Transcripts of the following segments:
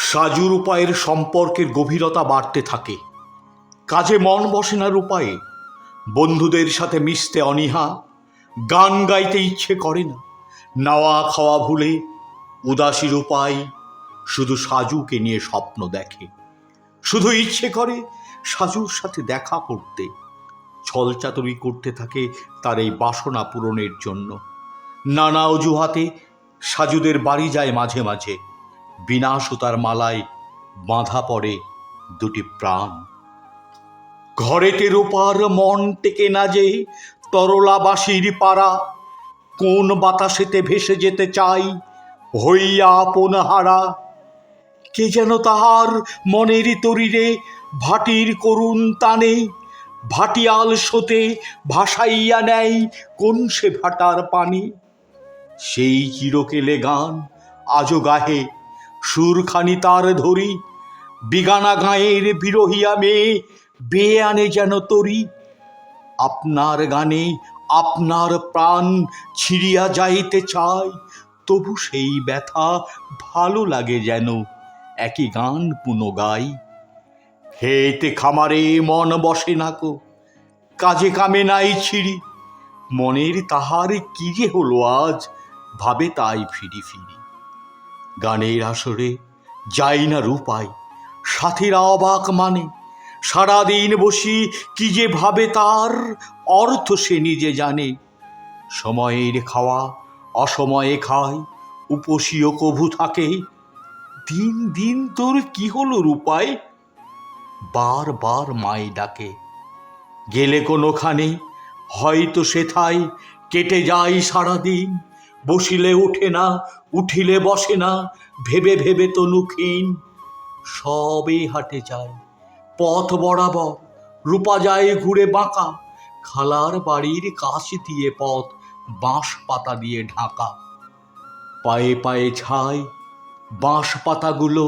সাজুর উপায়ের সম্পর্কের গভীরতা বাড়তে থাকে। কাজে মন বসে না রূপায়ে। বন্ধুদের সাথে মিশতে অনীহা। গান গাইতে ইচ্ছে করে না। নাওয়া খাওয়া ভুলে উদাসীর উপায় শুধু সাজুকে নিয়ে স্বপ্ন দেখে। শুধু ইচ্ছে করে সাজুর সাথে দেখা করতে। ছলচাতুরি করতে থাকে তার এই বাসনা পূরণের জন্য। নানা অজুহাতে সাজুদের বাড়ি যায় মাঝে মাঝে। বিনা সুতার মালায় বাঁধা পড়ে দুটি প্রাণ। ঘরেতে রূপার মন টেকে না যে তরলাবাসীর পাড়া। কোন বাতাসেতে ভেসে যেতে চাই হইয়া আপন হারা। কে যেন তাহার মনের তরিরে ভাটির করুণ টানে। ভাটিয়াল সোতে ভাসাইয়া নেয় কোন সে ভাটার পানি। সেই চিরকেলে গান আজও গাহে সুরখানি তার ধরি, বিগানা গাঁয়ের বিরহিয়া মেয়ে বেয়ে আনে যেন তরি। আপনার গানে আপনার প্রাণ ছিড়িয়া যাইতে চায় তবু সেই ব্যথা ভালো লাগে যেন একই গান পুনো গাই হেতে খামারে মন বসে নাকো কাজে কামে নাই ছিড়ি। মনের তাহার কি যে হলো আজ, ভাবে তাই ফিরি ফিরি। গানের আসরে যাই না রূপাই সাথীরা অবাক মানে সারাদিন বসি কি যে ভাবে তার অর্থ সে নিজে জানে। সময়ের খাওয়া অসময়ে খায়, উপসীয় কভু থাকে, দিন দিন তোর কি হলো রূপায়? বার বার মাই ডাকে, গেলে কোনোখানে হয়তো সেথায় কেটে যায় সারাদিন। বসিলে ওঠে না, উঠিলে বসে না, ভেবে ভেবে তনুক্ষীণ সবে হাটে যায়, পথ বরাবর, রূপা যায় ঘুরে বাঁকা, খালার বাড়ির কাছ দিয়ে পথ বাঁশ পাতা দিয়ে ঢাকা। পায়ে পায়ে ছায় বাঁশ পাতাগুলো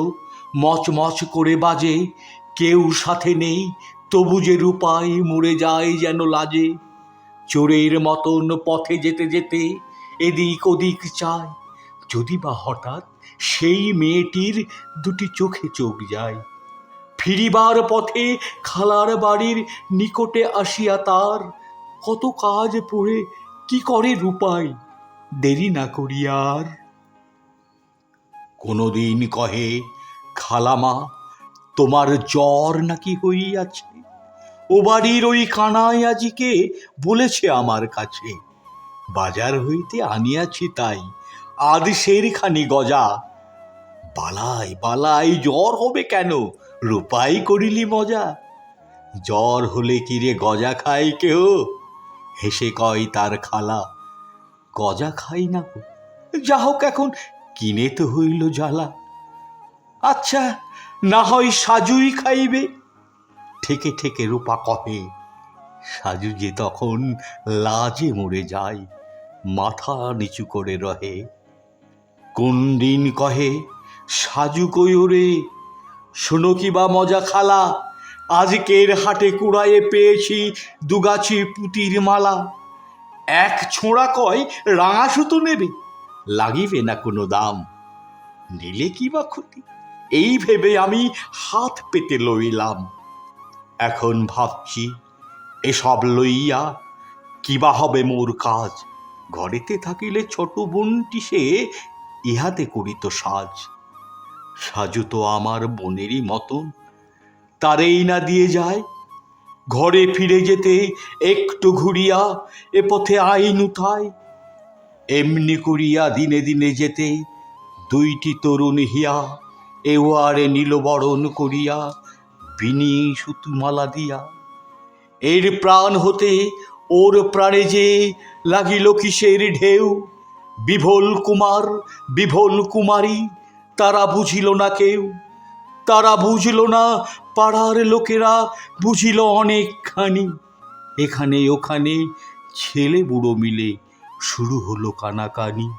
মচমচ করে বাজে, কেউ সাথে নেই, তবু যে রূপায় মরে যায় যেন লাজে। চোরের মতন পথে যেতে যেতে এদিক ওদিক চায় যদি বা হঠাৎ সেই মেয়েটির দুটি চোখে চোখ যায়, ফিরিবার পথে খালার বাড়ির নিকটে আসিয়া তার কত কাজ পড়ে কি করে রূপায় দেরি না করিয়ার কোনোদিন কহে, খালামা, তোমার জ্বর নাকি হইয়াছে? ও বাড়ির ওই কানাই আজিকে বলেছে আমার কাছে। বাজার হইতে আনিয়াছি তাই, আদ সেরখানি গজা। বালাই বালাই জ্বর হবে কেন, রূপাই করিলি মজা। জ্বর হলে কি রে গজা খাই কেউ হেসে কয় তার খালা, গজা খাই না। যা হোক এখন, কিনে তো হইল জ্বালা। আচ্ছা না হয় সাজুই খাইবে। ঠেকে ঠেকে রূপা কহে সাজু যে তখন লাজে মরে যায়, মাথা নিচু করে রহে। কোন দিন কহে, সাজু কইরে শোনো কি বা মজা খালা, আজকের হাটে কুড়ায়ে পেয়েছি দুগাছি পুতির মালা। এক ছোঁড়া কয় রাঙা সুতো নেবে, লাগিবে না কোনো দাম। নিলে কি বা ক্ষতি, এই ভেবে আমি হাত পেতে লইলাম। এখন ভাবছি এসব লইয়া কিবা হবে মোর কাজ? ঘরেতে থাকিলে ছোট বোনটি সে ইহাতে করিত সাজ। সাজু তো আমার বোনেরই মতন। তারেই না দিয়ে যায়। ঘরে ফিরে যেতে একটু ঘুরিয়া এ পথে আইন উঠায়। এমনি করিয়া দিনে দিনে যেতে দুইটি তরুণ হিয়া এওয়ারে নীলবরণ করিয়া বিনি সুতুমালা দিয়া এর প্রাণ হতে ওর প্রাণে যে লাগিল কিসের ঢেউ? বিভোল কুমার, বিভোল কুমারী, তারা বুঝিল না কেউ। তারা বুঝল না, পাড়ার লোকেরা বুঝিল অনেকখানি। এখানে ওখানে ছেলে বুড়ো মিলে শুরু হলো কানাকানি।